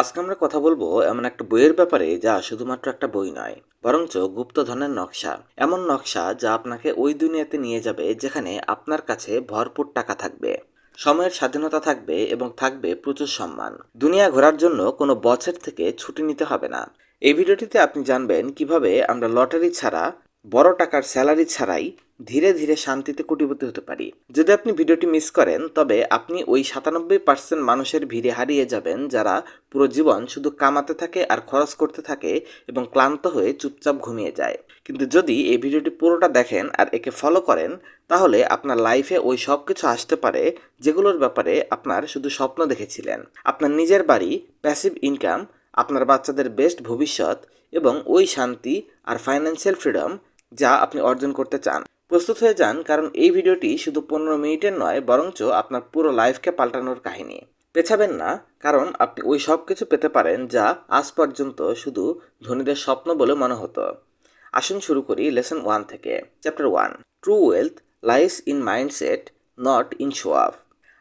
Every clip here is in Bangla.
আজকে আমরা কথা বলব এমন একটা বইয়ের ব্যাপারে যা শুধুমাত্র একটা বই নয়, বরঞ্চ গুপ্তধনের নকশা। এমন নকশা যা আপনাকে ওই দুনিয়াতে নিয়ে যাবে যেখানে আপনার কাছে ভরপুর টাকা থাকবে। সময়ের স্বাধীনতা থাকবে এবং থাকবে প্রচুর সম্মান। দুনিয়া ঘোরার জন্য কোনো বছর থেকে ছুটি নিতে হবে না। এই ভিডিওটিতে আপনি জানবেন কীভাবে আমরা লটারি ছাড়া বড় টাকার স্যালারি ছাড়াই ধীরে ধীরে শান্তিতে কোটিপতি হতে পারি। যদি আপনি ভিডিওটি মিস করেন, তবে আপনি ওই সাতানব্বই পার্সেন্ট মানুষের ভিড়ে হারিয়ে যাবেন যারা পুরো জীবন শুধু কামাতে থাকে আর খরচ করতে থাকে এবং ক্লান্ত হয়ে চুপচাপ ঘুমিয়ে যায়। কিন্তু যদি এই ভিডিওটি পুরোটা দেখেন আর একে ফলো করেন, তাহলে আপনার লাইফে ওই সব কিছু আসতে পারে যেগুলোর ব্যাপারে আপনার শুধু স্বপ্ন দেখেছিলেন। আপনার নিজের বাড়ি প্যাসিভ ইনকাম আপনার বাচ্চাদের বেস্ট ভবিষ্যৎ এবং ওই শান্তি আর ফাইন্যান্সিয়াল ফ্রিডম যা আপনি অর্জন করতে চান। প্রস্তুত হয়ে যান, কারণ এই ভিডিওটি শুধু পনেরো মিনিটের নয়, বরঞ্চ আপনার পুরো লাইফকে পাল্টানোর কাহিনী। পেছাবেন না, কারণ আপনি ওই সব কিছু পেতে পারেন যা আজ পর্যন্ত শুধু ধনীদের স্বপ্ন বলে মনে হতো। আসুন শুরু করি লেসন ওয়ান থেকে। Chapter one, true wealth lies in mindset, not in show off.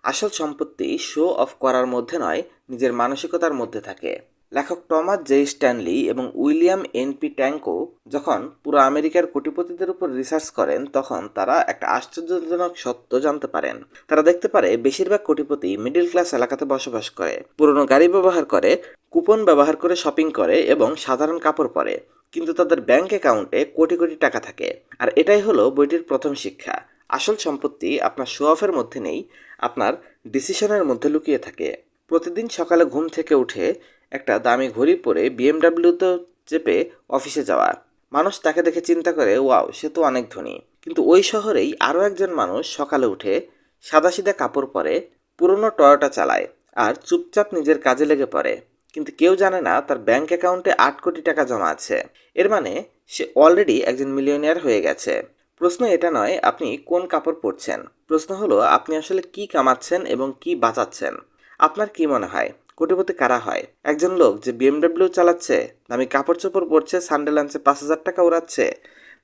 আসল সম্পত্তি শো অফ করার মধ্যে নয়, নিজের মানসিকতার মধ্যে থাকে। লেখক টমাস জে স্ট্যানলি এবং উইলিয়াম এন পি ট্যাঙ্কো যখন পুরো আমেরিকার কোটিপতিদের উপর রিসার্চ করেন, তখন তারা একটা আশ্চর্যজনক সত্য জানতে পারেন। তারা দেখতে পারে, বেশিরভাগ কোটিপতি মিডল ক্লাস এলাকাতে বসবাস করে, পুরনো গাড়ি ব্যবহার করে, কুপন ব্যবহার করে শপিং করে এবং সাধারণ কাপড় পরে। কিন্তু তাদের ব্যাংক অ্যাকাউন্টে কোটি কোটি টাকা থাকে। আর এটাই হলো বইটির প্রথম শিক্ষা। আসল সম্পত্তি আপনার শো অফের মধ্যে নেই, আপনার ডিসিশনের মধ্যে লুকিয়ে থাকে। প্রতিদিন সকালে ঘুম থেকে উঠে একটা দামি ঘড়ি পরে বিএমডাব্লিউতে চেপে অফিসে যাওয়া মানুষ তাকে দেখে চিন্তা করে, ওয়াও, সে তো অনেক ধনী। কিন্তু ওই শহরেই আরও একজন মানুষ সকালে উঠে সাদাসিধা কাপড় পরে, পুরনো টয়োটা চালায় আর চুপচাপ নিজের কাজে লেগে পড়ে। কিন্তু কেউ জানে না তার ব্যাংক অ্যাকাউন্টে আট কোটি টাকা জমা আছে। এর মানে সে অলরেডি একজন মিলিয়নিয়ার হয়ে গেছে। প্রশ্ন এটা নয়, আপনি কোন কাপড় পরছেন। প্রশ্ন হলো, আপনি আসলে কি কামাচ্ছেন এবং কি বাঁচাচ্ছেন? আপনার কি মনে হয়? কোটিপতি কারা হয়? একজন লোক যে বিএমডাব্লিউ চালাচ্ছে, দামি কাপড় চোপড় পরছে সানডেল আনছে পাঁচ হাজার টাকা উড়াচ্ছে,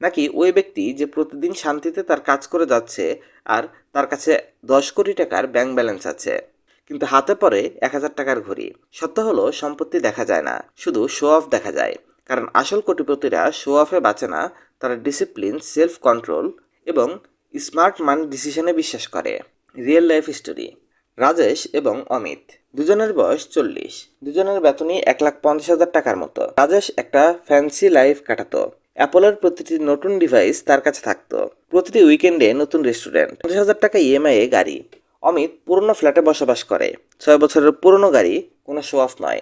নাকি ওই ব্যক্তি যে প্রতিদিন শান্তিতে তার কাজ করে যাচ্ছে আর তার কাছে দশ কোটি টাকার ব্যাংক ব্যালেন্স আছে, কিন্তু হাতে পরে এক হাজার টাকার ঘড়ি? সত্য হলো, সম্পত্তি দেখা যায় না, শুধু শো অফ দেখা যায়, কারণ আসল কোটিপতিরা শো অফে বাঁচে না, তারা ডিসিপ্লিন সেলফ কন্ট্রোল এবং স্মার্ট মান ডিসিশনে বিশ্বাস করে। রিয়েল লাইফ স্টোরি রাজেশ এবং অমিত। দুজনের বয়স চল্লিশ। দুজনের বেতনই এক লাখ পঞ্চাশ হাজার টাকার মতো। রাজেশ একটা ফ্যান্সি লাইফ কাটাতো। অ্যাপলের প্রতিটি নতুন ডিভাইস তার কাছে থাকতো। প্রতিটি উইকেন্ডে নতুন রেস্টুরেন্ট। পঞ্চাশ হাজার টাকা ইএমআই এ গাড়ি। অমিত পুরনো ফ্ল্যাটে বসবাস করে। ছয় বছরের পুরনো গাড়ি কোনো শো অফ নয়।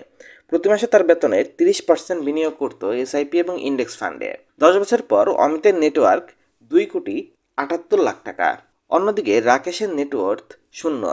প্রতি মাসে তার বেতনের তিরিশ পার্সেন্ট বিনিয়োগ করতো এসআইপি এবং ইন্ডেক্স ফান্ডে দশ বছর পর অমিতের নেটওয়ার্ক দুই কোটি আটাত্তর লাখ টাকা। অন্যদিকে রাকেশের নেটওয়ার্থ শূন্য।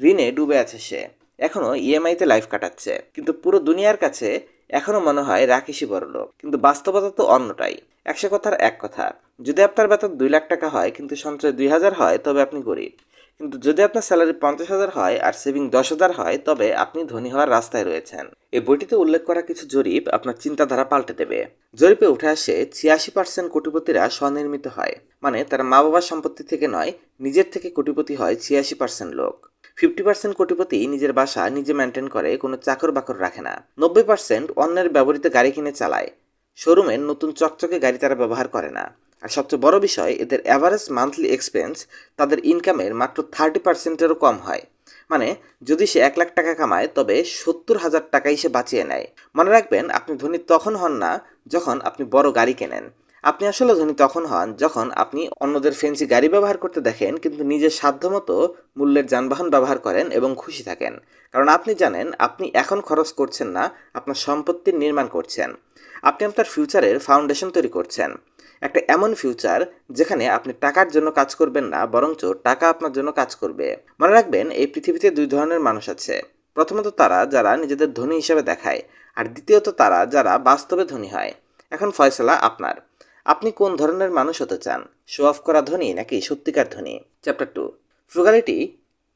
ঋণে ডুবে আছে সে। এখনও ইএমআইতে লাইফ কাটাচ্ছে। কিন্তু পুরো দুনিয়ার কাছে এখনও মনে হয় রাকেশই বড় লোক। কিন্তু বাস্তবতা তো অন্যটাই। একশো কথার এক কথা, যদি আপনার বেতন দুই লাখ টাকা হয়, কিন্তু সঞ্চয় দুই হাজার হয়, তবে আপনি গরিব। কিন্তু যদি আপনার স্যালারি পঞ্চাশ হাজার হয় আর সেভিং দশ হাজার হয়, তবে আপনি ধনী হওয়ার রাস্তায় রয়েছেন। এই বইটিতে উল্লেখ করা কিছু জরিপ আপনার চিন্তাধারা পাল্টে দেবে। জরিপে উঠে আসে, ছিয়াশি পার্সেন্ট কোটিপতিরা স্বনির্মিত হয়। মানে তারা মা বাবার সম্পত্তি থেকে নয়, নিজের থেকে কোটিপতি হয় ছিয়াশি পার্সেন্ট লোক। ফিফটি পার্সেন্ট কোটিপতি নিজের বাসা নিজে মেনটেন করে, কোনো চাকর বাকর রাখে না। নব্বই পার্সেন্ট অন্যের ব্যবহৃত গাড়ি কিনে চালায়। শোরুমের নতুন চকচকে গাড়ি তারা ব্যবহার করে না। আর সবচেয়ে বড় বিষয়, এদের অ্যাভারেজ মান্থলি এক্সপেন্স তাদের ইনকামের মাত্র থার্টি পার্সেন্টেরও কম হয়। মানে যদি সে এক লাখ টাকা কামায়, তবে সত্তর হাজার টাকাই সে বাঁচিয়ে নেয়। মনে রাখবেন, আপনি ধনী তখন হন না যখন আপনি বড় গাড়ি কেনেন। আপনি আসলে ধনী তখন হন যখন আপনি অন্যদের ফেন্সি গাড়ি ব্যবহার করতে দেখেন, কিন্তু নিজের সাধ্যমতো মূল্যের যানবাহন ব্যবহার করেন এবং খুশি থাকেন। কারণ আপনি জানেন, আপনি এখন খরচ করছেন না, আপনার সম্পত্তির নির্মাণ করছেন। আপনি আপনার ফিউচারের ফাউন্ডেশন তৈরি করছেন। একটা এমন ফিউচার যেখানে আপনি টাকার জন্য কাজ করবেন না, বরঞ্চ টাকা আপনার জন্য কাজ করবে। মনে রাখবেন, এই পৃথিবীতে দুই ধরনের মানুষ আছে। প্রথমত তারা, যারা নিজেদের ধনী হিসেবে দেখায়, আর দ্বিতীয়ত তারা, যারা বাস্তবে ধনী হয়। এখন ফয়সলা আপনার। আপনি কোন ধরনের মানুষ হতে চান? শো অফ করা ধনী নাকি সত্যিকার ধনী? Chapter two frugality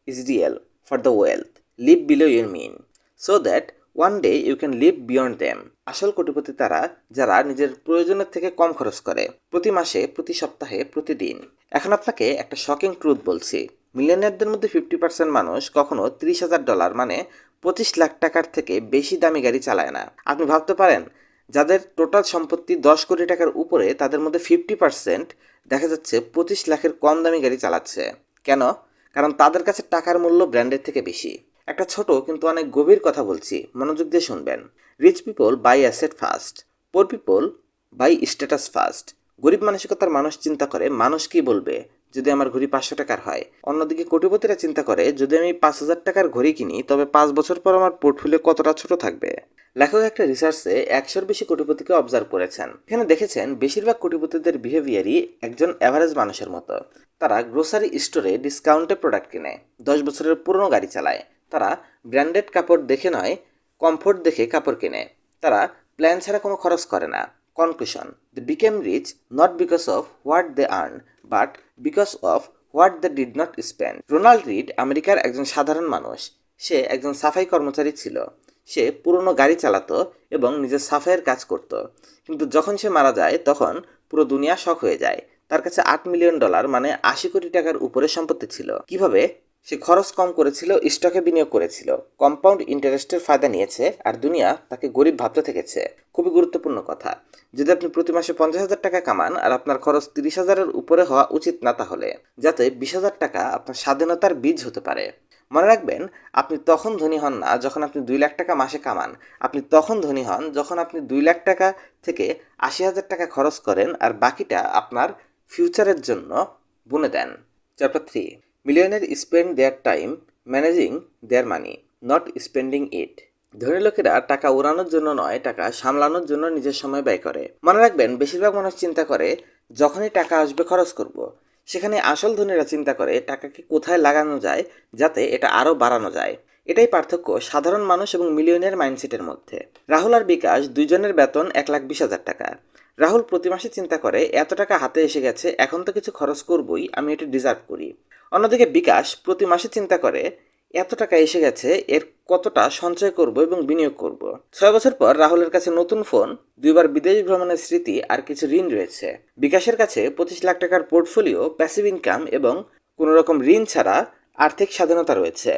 is real for the wealth live below your mean so that one day you can live beyond them আসল কোটিপতি তারা, যারা নিজের প্রয়োজনের থেকে কম খরচ করে। প্রতি মাসে, প্রতি সপ্তাহে, প্রতিদিন। এখন আপনাকে একটা শকিং ট্রুথ বলছি। মিলিয়নিয়ারদের মধ্যে ফিফটি পার্সেন্ট মানুষ কখনো ত্রিশ হাজার ডলার মানে পঁচিশ লাখ টাকার থেকে বেশি দামি গাড়ি চালায় না। আপনি ভাবতে পারেন যাদের টোটাল সম্পত্তি দশ কোটি টাকার উপরে, তাদের মধ্যে ফিফটি পার্সেন্ট দেখা যাচ্ছে পঁচিশ লাখের কম দামি গাড়ি চালাচ্ছে। কেন? কারণ তাদের কাছে টাকার মূল্য ব্র্যান্ডের থেকে বেশি। একটা ছোট কিন্তু অনেক গভীর কথা বলছি, মনোযোগ দিয়ে শুনবেন। Rich people buy asset first poor people buy status first গরিব মানসিকতার মানুষ চিন্তা করে, মানুষ কি বলবে? যদি আমার ঘড়ি পাঁচশো টাকার হয়। অন্যদিকে কোটিপতিরা চিন্তা করে, যদি আমি পাঁচ হাজার টাকার ঘড়ি কিনি, তবে পাঁচ বছর পর আমার পোর্টফোলিও কতটা ছোট থাকবে? লেখক একটা রিসার্চে একশোর বেশি কোটিপতিকে অবজার্ভ করেছেন। এখানে দেখেছেন, বেশিরভাগ কোটিপতিদের বিহেভিয়ারই একজন অ্যাভারেজ মানুষের মতো। তারা গ্রোসারি স্টোরে ডিসকাউন্টে প্রোডাক্ট কিনে, দশ বছরের পুরনো গাড়ি চালায়। তারা ব্র্যান্ডেড কাপড় দেখে নয় কমফোর্ট দেখে কাপড় কেনে। তারা প্ল্যান ছাড়া কোনো খরচ করে না। Conclusion they became rich not because of what they earn but because of what they did not spend Ronald Read আমেরিকার একজন সাধারণ মানুষ, সে একজন সাফাই কর্মচারী ছিল। সে পুরনো গাড়ি চালাতো এবং নিজের সাফাইয়ের কাজ করত। কিন্তু যখন সে মারা যায়, তখন পুরো দুনিয়া শখ হয়ে যায়। তার কাছে আট মিলিয়ন ডলার মানে আশি কোটি টাকার উপরে সম্পত্তি ছিল। কীভাবে? সে খরচ কম করেছিল স্টকে বিনিয়োগ করেছিল। কম্পাউন্ড ইন্টারেস্টের ফায়দা নিয়েছে আর দুনিয়া তাকে গরিব ভাবতে থেকেছে। খুবই গুরুত্বপূর্ণ কথা। যদি আপনি প্রতি মাসে পঞ্চাশ হাজার টাকা কামান আর আপনার খরচ তিরিশ হাজারের উপরে হওয়া উচিত না তাহলে, যাতে বিশ হাজার টাকা আপনার স্বাধীনতার বীজ হতে পারে। মনে রাখবেন, আপনি তখন ধনী হন না যখন আপনি দুই লাখ টাকা মাসে কামান। আপনি তখন ধনী হন যখন আপনি দুই লাখ টাকা থেকে আশি হাজার টাকা খরচ করেন আর বাকিটা আপনার ফিউচারের জন্য বুনে দেন। Chapter three মিলিয়নের spend their time managing their money not spending it ধনী লোকেরা টাকা উড়ানোর জন্য নয়, টাকা সামলানোর জন্য নিজের সময় ব্যয় করে। মনে রাখবেন, বেশিরভাগ মানুষ চিন্তা করে, যখনই টাকা আসবে খরচ করব। সেখানে আসল ধনীরা চিন্তা করে, টাকাকে কোথায় লাগানো যায় যাতে এটা আরও বাড়ানো যায়? এটাই পার্থক্য সাধারণ মানুষ এবং মিলিয়নের মাইন্ডসেটের মধ্যে। রাহুল আর বিকাশ দুইজনের বেতন এক লাখ বিশ হাজার টাকা। রাহুল প্রতি মাসে চিন্তা করে, এত টাকা হাতে এসে গেছে, এখন তো কিছু খরচ করবই, আমি এটা ডিজার্ভ করি। অন্যদিকে বিকাশ প্রতি মাসে চিন্তা করে, এত টাকা এসে গেছে, এর কতটা সঞ্চয় করব এবং বিনিয়োগ করব? ছয় বছর পর রাহুলের কাছে নতুন ফোন দুইবার বিদেশ ভ্রমণের স্মৃতি আর কিছু ঋণ রয়েছে। বিকাশের কাছে পঁচিশ লাখ টাকার পোর্টফোলিও প্যাসিভ ইনকাম এবং কোনো রকম ঋণ ছাড়া আর্থিক স্বাধীনতা রয়েছে।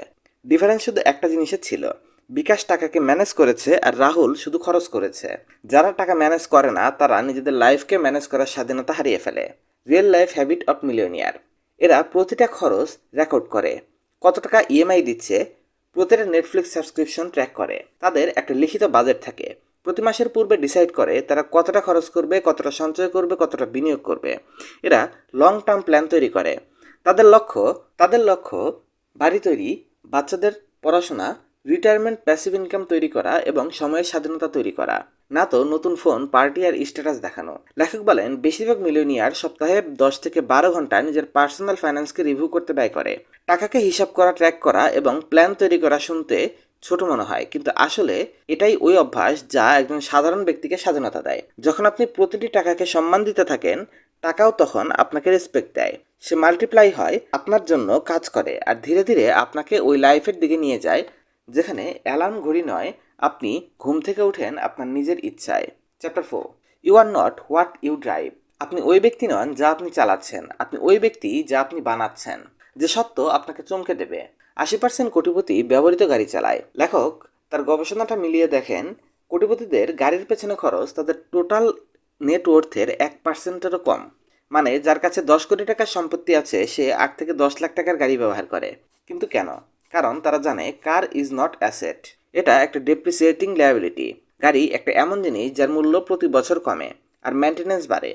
ডিফারেন্স শুধু একটা জিনিসের ছিল বিকাশ টাকাকে ম্যানেজ করেছে আর রাহুল শুধু খরচ করেছে। যারা টাকা ম্যানেজ করে না, তারা নিজেদের লাইফকে ম্যানেজ করার স্বাধীনতা হারিয়ে ফেলে। Real life habit of millionaire. এরা প্রতিটা খরচ রেকর্ড করে। কত টাকা ইএমআই দিচ্ছে, প্রতিটা নেটফ্লিক্স সাবস্ক্রিপশন ট্র্যাক করে। তাদের একটা লিখিত বাজেট থাকে। প্রতি মাসের পূর্বে ডিসাইড করে তারা কতটা খরচ করবে, কতটা সঞ্চয় করবে, কতটা বিনিয়োগ করবে। এরা লং টার্ম প্ল্যান তৈরি করে। তাদের লক্ষ্য তাদের লক্ষ্য বাড়ি তৈরি, বাচ্চাদের পড়াশোনা রিটায়ারমেন্ট প্যাসিভ ইনকাম তৈরি করা এবং সময়ের স্বাধীনতা তৈরি করা। না তো নতুন ফোন পার্টি আর স্ট্যাটাস দেখানো। লেখক বলেন, বেশিরভাগ মিলিয়নিয়ার সপ্তাহে দশ থেকে বারো ঘণ্টা নিজের পার্সোনাল ফাইন্যান্সকে রিভিউ করতে ব্যয় করে। টাকাকে হিসাব করা, ট্র্যাক করা এবং প্ল্যান তৈরি করা শুনতে ছোট মনে হয়, কিন্তু আসলে এটাই ওই অভ্যাস যা একজন সাধারণ ব্যক্তিকে স্বাধীনতা দেয়। যখন আপনি প্রতিটি টাকাকে সম্মান দিতে থাকেন, টাকাও তখন আপনাকে রেসপেক্ট দেয়। সে মাল্টিপ্লাই হয় আপনার জন্য কাজ করে আর ধীরে ধীরে আপনাকে ওই লাইফের দিকে নিয়ে যায় যেখানে অ্যালার্ম ঘড়ি নয়, আপনি ঘুম থেকে উঠেন আপনার নিজের ইচ্ছায়। Chapter four you are not what you drive আপনি ওই ব্যক্তি নন যা আপনি চালাচ্ছেন। আপনি ওই ব্যক্তি যা আপনি বানাচ্ছেন। যে সত্য আপনাকে চমকে দেবে। আশি পার্সেন্ট কোটিপতি ব্যবহৃত গাড়ি চালায়। লেখক, তার গবেষণাটা মিলিয়ে দেখেন, কোটিপতিদের গাড়ির পেছনে খরচ তাদের টোটাল নেটওয়ার্থের এক পার্সেন্টেরও কম। মানে যার কাছে দশ কোটি টাকার সম্পত্তি আছে, সে আট থেকে দশ লাখ টাকার গাড়ি ব্যবহার করে। কিন্তু কেন? কারণ তারা জানে কার ইজ নট অ্যাসেট এটা একটা ডেপ্রিসিয়েটিং লায়াবিলিটি গাড়ি একটা এমন জিনিস যার মূল্য প্রতি বছর কমে আর মেনটেনেন্স বাড়ে।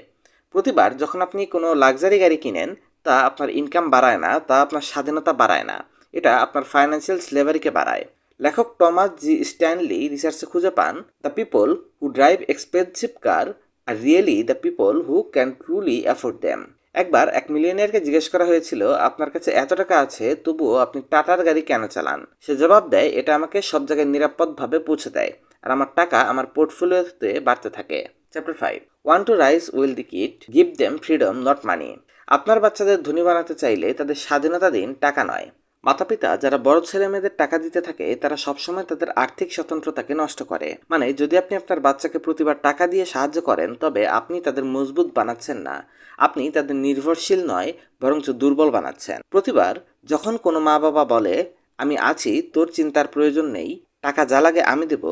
প্রতিবার যখন আপনি কোনো লাক্সারি গাড়ি কিনেন, তা আপনার ইনকাম বাড়ায় না, তা আপনার স্বাধীনতা বাড়ায় না। এটা আপনার ফাইন্যান্সিয়াল স্লেভারিকে বাড়ায়। লেখক টমাস জি স্ট্যানলি রিসার্চে খুঁজে পান the people who drive expensive car are really the people who can truly afford them একবার এক মিলিয়নিয়ারকে জিজ্ঞেস করা হয়েছিল, আপনার কাছে এত টাকা আছে, তবুও আপনি টাটার গাড়ি কেন চালান? সে জবাব দেয়, এটা আমাকে সব জায়গায় নিরাপদভাবে পৌঁছে দেয় আর আমার টাকা আমার পোর্টফোলিওতে বাড়তে থাকে। Chapter five want to raise wealthy kid give them freedom not money আপনার বাচ্চাদের ধনী বানাতে চাইলে তাদের স্বাধীনতা দিন টাকা নয়। মাতাপিতা যারা বড় ছেলে মেয়েদের টাকা দিতে থাকে, তারা সবসময় তাদের আর্থিক স্বতন্ত্রতাকে নষ্ট করে। মানে যদি আপনি আপনার বাচ্চাকে প্রতিবার টাকা দিয়ে সাহায্য করেন, তবে আপনি তাদের মজবুত বানাচ্ছেন না। আপনি তাদের নির্ভরশীল নয়, বরঞ্চ দুর্বল বানাচ্ছেন। প্রতিবার যখন কোনো মা বাবা বলে, আমি আছি, তোর চিন্তার প্রয়োজন নেই, টাকা যা লাগে আমি দেব,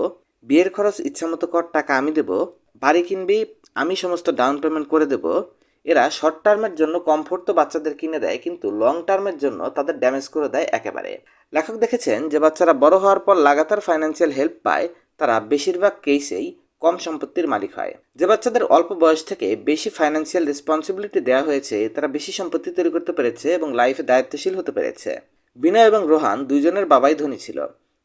বিয়ের খরচ ইচ্ছামতো কর, টাকা আমি দেব, বাড়ি কিনবি, আমি সমস্ত ডাউন পেমেন্ট করে দেব এরা শর্ট টার্মের জন্য কমফোর্ট তো বাচ্চাদের কিনে দেয়, কিন্তু লং টার্মের জন্য তাদের ড্যামেজ করে দেয় একেবারে। লেখক দেখেছেন যে বাচ্চারা বড় হওয়ার পর লাগাতার ফাইন্যান্সিয়াল হেল্প পায়, তারা বেশিরভাগ কেসেই কম সম্পত্তির মালিক হয়। যে বাচ্চাদের অল্প বয়স থেকে বেশি ফাইন্যান্সিয়াল রেসপন্সিবিলিটি দেওয়া হয়েছে, তারা বেশি সম্পত্তি তৈরি করতে পেরেছে এবং লাইফে দায়িত্বশীল হতে পেরেছে। বিনয় এবং রোহান দুজনের বাবাই ধনী ছিল।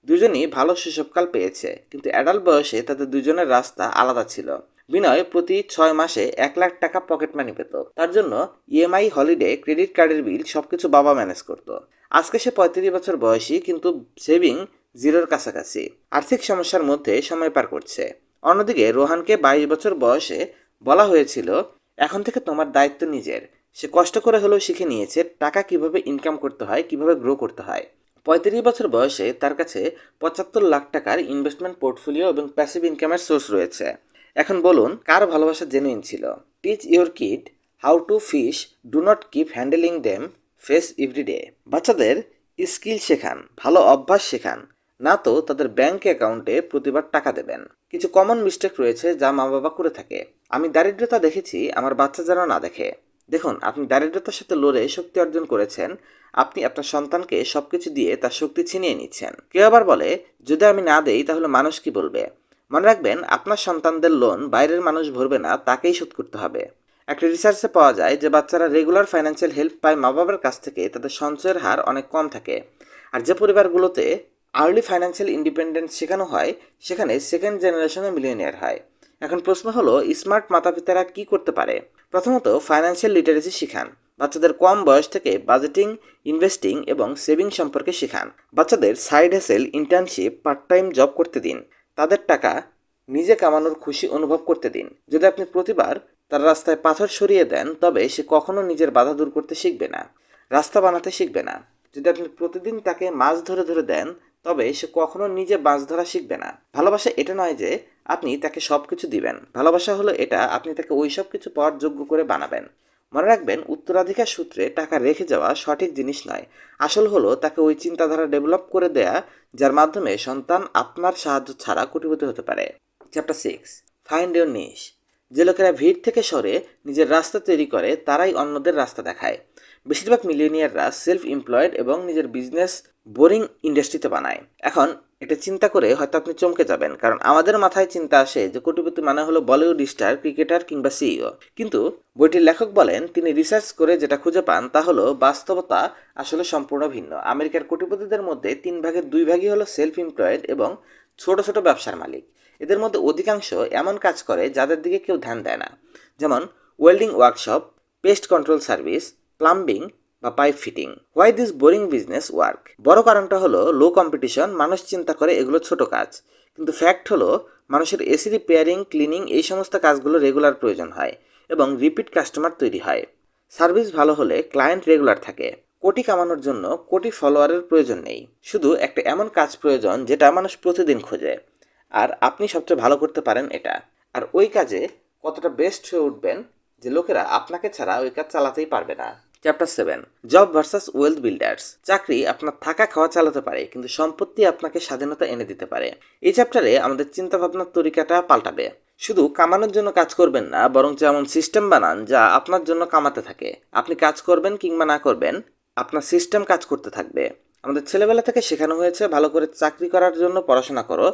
দুজনই ভালো শৈশবকাল পেয়েছে, কিন্তু অ্যাডাল্ট বয়সে তাদের দুজনের রাস্তা আলাদা ছিল। বিনয় প্রতি ছয় মাসে এক লাখ টাকা পকেট মানি পেত। তার জন্য ইএমআই হলিডে ক্রেডিট কার্ডের বিল সবকিছু বাবা ম্যানেজ করত। আজকে সে পঁয়ত্রিশ বছর বয়সী, কিন্তু সেভিং জিরোর কাছাকাছি। আর্থিক সমস্যার মধ্যে সময় পার করছে। অন্যদিকে রোহানকে বাইশ বছর বয়সে বলা হয়েছিল, এখন থেকে তোমার দায়িত্ব নিজের। সে কষ্ট করে হলেও শিখে নিয়েছে টাকা কীভাবে ইনকাম করতে হয়, কীভাবে গ্রো করতে হয়। পঁয়ত্রিশ বছর বয়সে তার কাছে পঁচাত্তর লাখ টাকার ইনভেস্টমেন্ট পোর্টফোলিও এবং প্যাসিভ ইনকামের সোর্স রয়েছে। এখন বলুন, কার ভালোবাসা জেনুইন ছিল? Teach your kid how to fish do not keep handling them face everyday বাচ্চাদের স্কিল শেখান, ভালো অভ্যাস শেখান, না তো তাদের ব্যাংক অ্যাকাউন্টে প্রতিবার টাকা দেবেন। কিছু কমন মিস্টেক রয়েছে যা মা বাবা করে থাকে। আমি দারিদ্রতা দেখেছি, আমার বাচ্চা যেন না দেখে। দেখুন, আপনি দারিদ্রতার সাথে লড়ে শক্তি অর্জন করেছেন, আপনি আপনার সন্তানকে সবকিছু দিয়ে তার শক্তি ছিনিয়ে নিচ্ছেন। কেউ আবার বলে, যদি আমি না দেই, তাহলে মানুষ কি বলবে? মনে রাখবেন, আপনার সন্তানদের লোন বাইরের মানুষ ভরবে না, তাকেই শোধ করতে হবে। একটা রিসার্চে পাওয়া যায় যে বাচ্চারা রেগুলার ফাইন্যান্সিয়াল হেল্প পায় মা বাবার কাছ থেকে, তাদের সঞ্চয়ের হার অনেক কম থাকে। আর যে পরিবারগুলোতে আর্লি ফাইন্যান্সিয়াল ইন্ডিপেন্ডেন্স শেখানো হয়, সেখানে সেকেন্ড জেনারেশনে মিলিয়নিয়ার হয়। এখন প্রশ্ন হলো স্মার্ট মাতা পিতারা কী করতে পারে? প্রথমত ফাইন্যান্সিয়াল লিটারেসি শেখান। বাচ্চাদের কম বয়স থেকে বাজেটিং ইনভেস্টিং এবং সেভিং সম্পর্কে শেখান। বাচ্চাদের side hustle internship part time job করতে দিন। তাদের টাকা নিজে কামানোর খুশি অনুভব করতে দিন। যদি আপনি প্রতিবার তার রাস্তায় পাথর সরিয়ে দেন, তবে সে কখনো নিজের বাধা দূর করতে শিখবে না, রাস্তা বানাতে শিখবে না। যদি আপনি প্রতিদিন তাকে মাছ ধরে ধরে দেন, তবে সে কখনো নিজে মাছ ধরা শিখবে না। ভালোবাসা এটা নয় যে আপনি তাকে সব কিছু দিবেন। ভালোবাসা হলো এটা, আপনি তাকে ওই সব কিছু পাওয়ার যোগ্য করে বানাবেন। মনে রাখবেন, উত্তরাধিকার সূত্রে টাকা রেখে যাওয়া সঠিক জিনিস নয়। আসল হলো তাকে ওই চিন্তাধারা ডেভেলপ করে দেয়া, যার মাধ্যমে সন্তান আপনার সাহায্য ছাড়া কোটিপতি হতে পারে। Chapter six find your niche যে লোকেরা ভিড় থেকে সরে, নিজের রাস্তা তৈরি করে, তারাই অন্যদের রাস্তা দেখায়। বেশিরভাগ মিলিয়নিয়াররা সেলফ এমপ্লয়েড এবং নিজের বিজনেস বোরিং ইন্ডাস্ট্রিতে বানায়। এখন এটা চিন্তা করে হয়তো আপনি চমকে যাবেন, কারণ আমাদের মাথায় চিন্তা আসে যে কোটিপতি মানে হলো বলিউড স্টার ক্রিকেটার কিংবা সিইও কিন্তু বইটির লেখক বলেন, তিনি রিসার্চ করে যেটা খুঁজে পান তা হলো বাস্তবতা আসলে সম্পূর্ণ ভিন্ন। আমেরিকার কোটিপতিদের মধ্যে তিন ভাগের দুই ভাগই হলো সেলফ এমপ্লয়েড এবং ছোট ছোট ব্যবসার মালিক। এদের মধ্যে অধিকাংশ এমন কাজ করে যাদের দিকে কেউ ধ্যান দেয় না। যেমন welding workshop pest control service plumbing বা pipe fitting why this boring business work বড় কারণটা হলো লো কম্পিটিশন মানুষ চিন্তা করে এগুলো ছোট কাজ। কিন্তু ফ্যাক্ট হলো, মানুষের এসি রিপেয়ারিং ক্লিনিং এই সমস্ত কাজগুলো রেগুলার প্রয়োজন হয় এবং রিপিট কাস্টমার তৈরি হয়। সার্ভিস ভালো হলে ক্লায়েন্ট রেগুলার থাকে। কোটি কামানোর জন্য কোটি ফলোয়ারের প্রয়োজন নেই। শুধু একটা এমন কাজ প্রয়োজন যেটা মানুষ প্রতিদিন খোঁজে। আর আপনি সবচেয়ে ভালো করতে পারেন এটা। আর ওই কাজে কতটা বেস্ট হয়ে উঠবেন যে লোকেরা আপনাকে ছাড়া ওই কাজ চালাতেই পারবে না। Chapter seven job versus wealth builders চাকরি আপনার থাকা খাওয়া চালাতে পারে, কিন্তু সম্পত্তি আপনাকে স্বাধীনতা এনে দিতে পারে। এই চ্যাপ্টারে আমাদের চিন্তা ভাবনার তরিকাটা পাল্টাবে। শুধু কামানোর জন্য কাজ করবেন না, বরং যেমন সিস্টেম বানান, যা আপনার জন্য কামাতে থাকে। আপনি কাজ করবেন কিংবা না করবেন, আপনার সিস্টেম কাজ করতে থাকবে। আমাদের ছেলেবেলা থেকে শেখানো হয়েছে, ভালো করে চাকরি করার জন্য পড়াশোনা করো।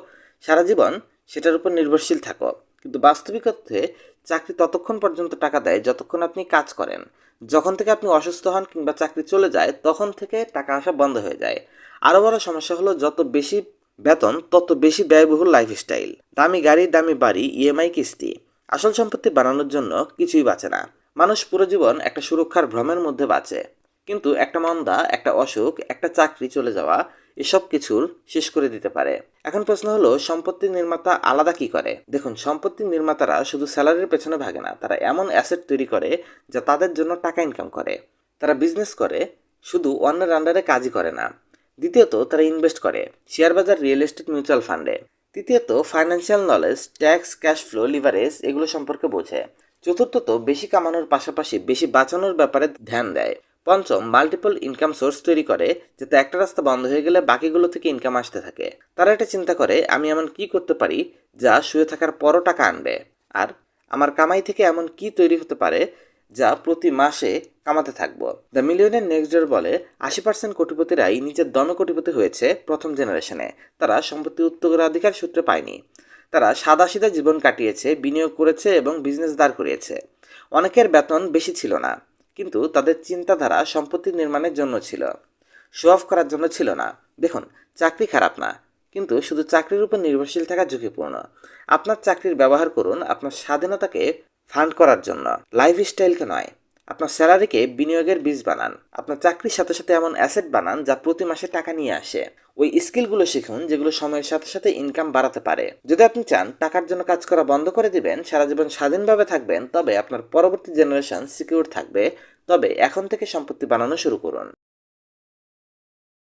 সারা জীবন সেটার উপর নির্ভরশীল থাকো। কিন্তু বাস্তবিক অর্থে চাকরি ততক্ষণ পর্যন্ত টাকা দেয় যতক্ষণ আপনি কাজ করেন। যখন থেকে আপনি অসুস্থ হন কিংবা চাকরি চলে যায়, তখন থেকে টাকা আসা বন্ধ হয়ে যায়। আরও বড় সমস্যা হলো, যত বেশি বেতন, তত বেশি ব্যয়বহুল লাইফস্টাইল দামি গাড়ি, দামি বাড়ি ইএমআই কিস্তি। আসল সম্পত্তি বানানোর জন্য কিছুই বাঁচে না। মানুষ পুরো জীবন একটা সুরক্ষার ভ্রমের মধ্যে বাঁচে। কিন্তু একটা মন্দা, একটা অসুখ, একটা চাকরি চলে যাওয়া, এসব কিছুর শেষ করে দিতে পারে। এখন প্রশ্ন হলো, সম্পত্তির নির্মাতা আলাদা কি করে? দেখুন, সম্পত্তির নির্মাতারা শুধু স্যালারির পেছনে ভাগে না, তারা এমন অ্যাসেট তৈরি করে যা তাদের জন্য টাকা ইনকাম করে। তারা বিজনেস করে, শুধু অন্যের আন্ডারে কাজই করে না। দ্বিতীয়ত, তারা ইনভেস্ট করে, শেয়ার বাজার, রিয়েল এস্টেট, মিউচুয়াল ফান্ডে। তৃতীয়ত, financial knowledge, tax, cash flow, leverage, এগুলো সম্পর্কে বোঝে। চতুর্থত, বেশি কামানোর পাশাপাশি বেশি বাঁচানোর ব্যাপারে ধ্যান দেয়। পঞ্চম মাল্টিপল ইনকাম সোর্স তৈরি করে যাতে একটা রাস্তা বন্ধ হয়ে গেলে বাকিগুলো থেকে ইনকাম আসতে থাকে। তারা এটা চিন্তা করে, আমি এমন কি করতে পারি যা শুয়ে থাকার পরও টাকা আনবে? আর আমার কামাই থেকে এমন কি তৈরি হতে পারে যা প্রতি মাসে কামাতে থাকব? দ্য মিলিয়নের নেক্সট ডোর বলে, আশি পার্সেন্ট কোটিপতিরাই নিজের দমে কোটিপতি হয়েছে প্রথম জেনারেশনে তারা সম্পত্তি উত্তরাধিকার সূত্রে পায়নি। তারা সাদাসিধা জীবন কাটিয়েছে, বিনিয়োগ করেছে এবং বিজনেস দাঁড় করিয়েছে। অনেকের বেতন বেশি ছিল না। কিন্তু তাদের চিন্তাধারা সম্পত্তি নির্মাণের জন্য ছিল। শো অফ করার জন্য ছিল না। দেখুন, চাকরি খারাপ না, কিন্তু শুধু চাকরির উপর নির্ভরশীল থাকা ঝুঁকিপূর্ণ। আপনার চাকরির ব্যবহার করুন আপনার স্বাধীনতাকে ফান্ড করার জন্য। লাইফস্টাইলকে নয় আপনার স্যালারিকে বিনিয়োগের বীজ বানান। আপনার চাকরির সাথে সাথে এমন অ্যাসেট বানান যা প্রতি মাসে টাকা নিয়ে আসে। ওই স্কিলগুলো শিখুন যেগুলো সময়ের সাথে সাথে ইনকাম বাড়াতে পারে। যদি আপনি চান টাকার জন্য কাজ করা বন্ধ করে দিবেন, সারা জীবন স্বাধীনভাবে থাকবেন, তবে আপনার পরবর্তী জেনারেশন সিকিউর থাকবে। তবে এখন থেকে সম্পত্তি বানানো শুরু করুন।